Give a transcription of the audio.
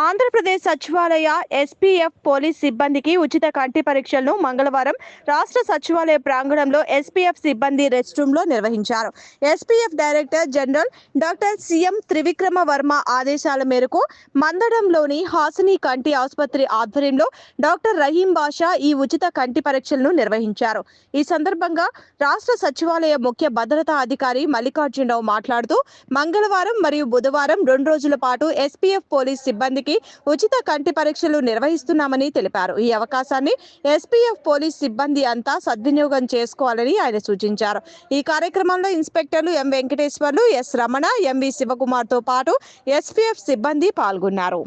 ఆంధ్రప్రదేశ్ సచివాలయ SPF police సిబ్బందికి ఉచిత కంటి పరీక్షలను మంగళవారం రాష్ట్ర సచివాలయ ప్రాంగణంలో ఎస్పీఎఫ్ సిబ్బంది రెస్ట్ రూమ్లో నిర్వహించారు. SPF director general doctor CM Trivikrama Varma ఆదేశాల మేరకు మందడంలోని హాసిని కంటి ఆసుపత్రి ఆధ్వర్యంలో డాక్టర్ రహీం బాషా ఈ ఉచిత కంటి పరీక్షలను నిర్వహించారు. ఈ సందర్భంగా రాష్ట్ర సచివాలయ ముఖ్య భద్రతా అధికారి మల్లికార్జునరావు మాట్లాడుతూ మంగళవారం మరియు బుధవారం రెండు రోజుల పాటు ఎస్పీఎఫ్ పోలీస్ సిబ్బంది సిబ్బందికి ఉచిత కంటి పరీక్షలు నిర్వహిస్తున్నామని తెలిపారు. ఈ అవకాశాన్ని ఎస్పీఎఫ్ పోలీస్ సిబ్బంది అంతా సద్వినియోగం చేసుకోవాలని ఆయన సూచించారు. ఈ కార్యక్రమంలో ఇన్స్పెక్టర్లు M Venkateswarlu S Ramana MV శివకుమార్తో పాటు ఎస్పీఎఫ్ సిబ్బంది పాల్గొన్నారు.